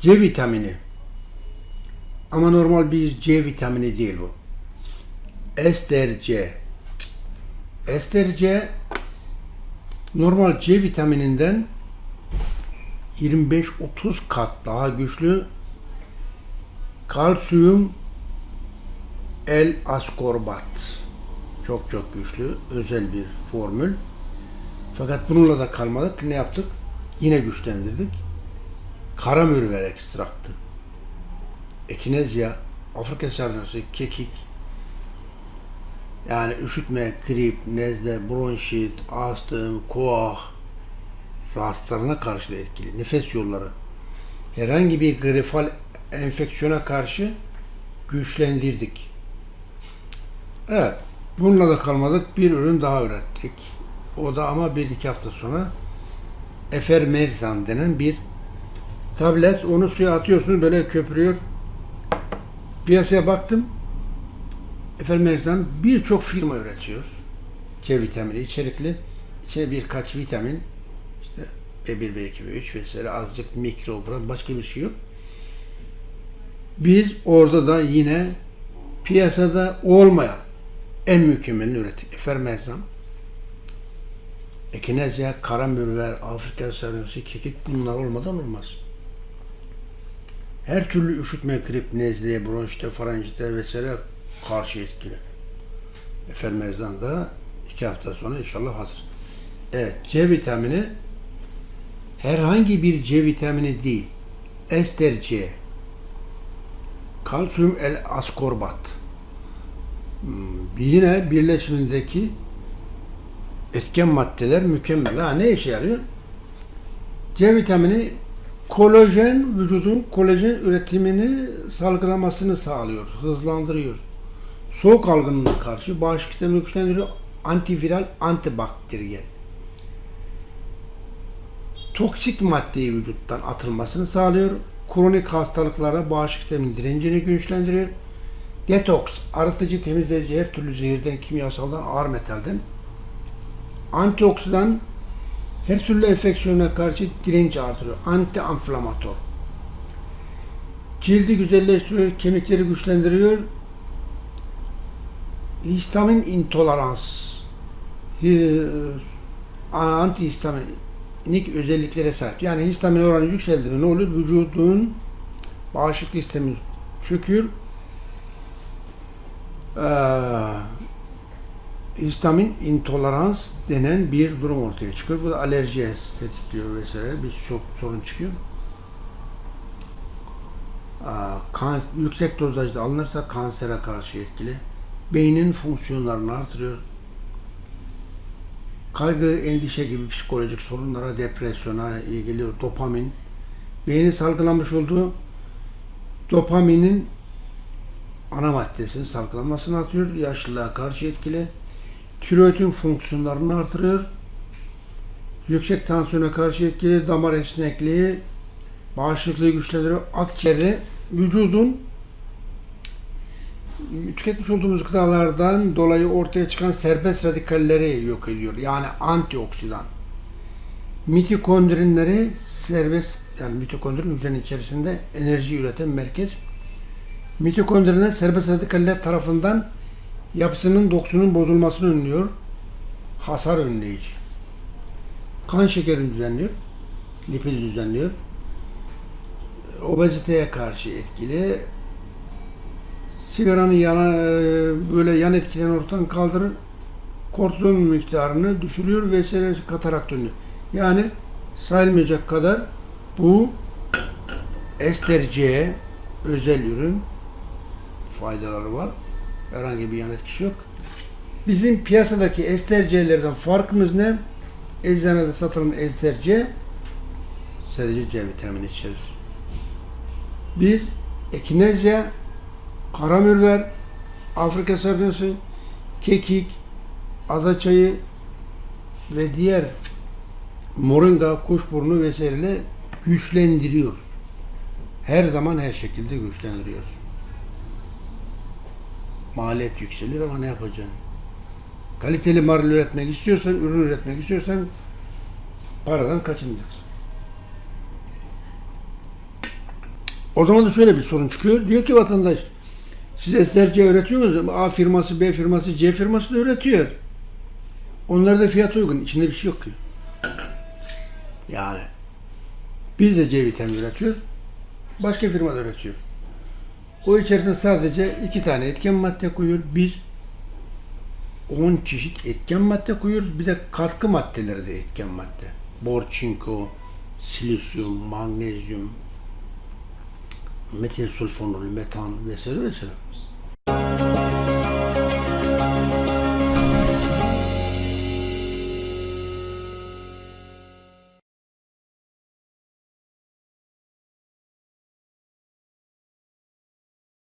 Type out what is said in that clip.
C vitamini. Ama normal bir C vitamini değil bu. Ester C. Ester C normal C vitamininden 25-30 kat daha güçlü kalsiyum el askorbat çok çok güçlü özel bir formül fakat bununla da kalmadık ne yaptık yine güçlendirdik karamürver ekstraktı ekinezya Afrika sarnısı kekik yani üşütme, grip, nezle, bronşit, astım, koah rahatsızlarına karşı da etkili. Nefes yolları. Herhangi bir grifal enfeksiyona karşı güçlendirdik. Evet. Bununla da kalmadık. Bir ürün daha ürettik. O da ama bir iki hafta sonra Efermerzan denen bir tablet. Onu suya atıyorsunuz böyle köpürüyor. Piyasaya baktım. Efermerzan birçok firma üretiyor. C vitamini içerikli. İçine birkaç vitamin işte B1, B2, B3 vesaire azıcık mikrogram başka bir şey yok. Biz orada da yine piyasada olmayan en mükemmelini ürettik. Efermerzan, Ekinezya, karamürver, Afrika sarısı, kekik bunlar olmadan olmaz. Her türlü üşütme, grip, nezleye, bronşite, faranjite vesaire karşı etkili. Efermerzan da iki hafta sonra inşallah hazır. Evet, C vitamini herhangi bir C vitamini değil. Ester C. Kalsiyum el askorbat. Hmm, Yine birleşimindeki etken maddeler mükemmel. Ha, ne işe yarıyor? C vitamini kolajen, vücudun kolajen üretimini salgılamasını sağlıyor, hızlandırıyor. Soğuk algınlığına karşı bağışıklık sistemini güçlendiriyor. Antiviral, antibakteriyel. Toksik maddeyi vücuttan atılmasını sağlıyor. Kronik hastalıklara bağışıklık sisteminin direncini güçlendiriyor. Detoks, arıtıcı, temizleyici her türlü zehirden, kimyasaldan, ağır metalden. Antioksidan, her türlü enfeksiyona karşı direnç artırıyor. Anti-inflamator. Cildi güzelleştiriyor, kemikleri güçlendiriyor. Histamin intolerans. hi- Antihistaminik özelliklere sahip. Yani histamin oranı yükseldi mi ne olur? Vücudun bağışıklık sistemi çöküyor. Ee, histamin intolerans denen bir durum ortaya çıkıyor. Bu da alerjiye tetikliyor vesaire. Birçok sorun çıkıyor. Kan, yüksek dozajda alınırsa kansere karşı etkili. Beynin fonksiyonlarını artırıyor. Kaygı, endişe gibi psikolojik sorunlara, depresyona iyi geliyor. Dopamin. Beynin salgılamış olduğu dopaminin ana maddesinin salgılanmasını artırıyor. Yaşlılığa karşı etkili. Tiroidin fonksiyonlarını artırıyor. Yüksek tansiyona karşı etkili. Damar esnekliği, bağışıklığı güçlendiriyor. Akciğeri, vücudun tüketmiş olduğumuz gıdalardan dolayı ortaya çıkan serbest radikalleri yok ediyor. Yani antioksidan. Mitokondrinleri serbest yani mitokondrin hücrenin içerisinde enerji üreten merkez. Mitokondrinler serbest radikaller tarafından yapısının dokusunun bozulmasını önlüyor. Hasar önleyici. Kan şekerini düzenliyor. Lipidi düzenliyor. Obeziteye karşı etkili. Sigaranın yana, e, böyle yan etkilerini ortadan kaldırır. Kortizon miktarını düşürüyor vesaire katarak dönüyor. Yani sayılmayacak kadar bu ester C özel ürün faydaları var. Herhangi bir yan etkisi yok. Bizim piyasadaki ester C'lerden farkımız ne? Eczanede satılan ester C sadece C vitamini içerir. Biz ekinezya, karamürver, Afrika sardunyası, kekik, adaçayı ve diğer moringa, kuşburnu vesaireyle güçlendiriyoruz. Her zaman her şekilde güçlendiriyoruz. Maliyet yükselir ama ne yapacaksın? Kaliteli marul üretmek istiyorsan, ürün üretmek istiyorsan paradan kaçınmayacaksın. O zaman da şöyle bir sorun çıkıyor. Diyor ki vatandaş siz esterce üretiyorsunuz ama A firması, B firması, C firması da üretiyor. Onlara da fiyat uygun. İçinde bir şey yok ki. Yani biz de C vitamini üretiyoruz. Başka firma da üretiyor. O içerisinde sadece iki tane etken madde koyuyor. Biz 10 çeşit etken madde koyuyoruz. Bir de katkı maddeleri de etken madde. Bor, çinko, silisyum, magnezyum, metil sulfonul, metan vesaire vesaire.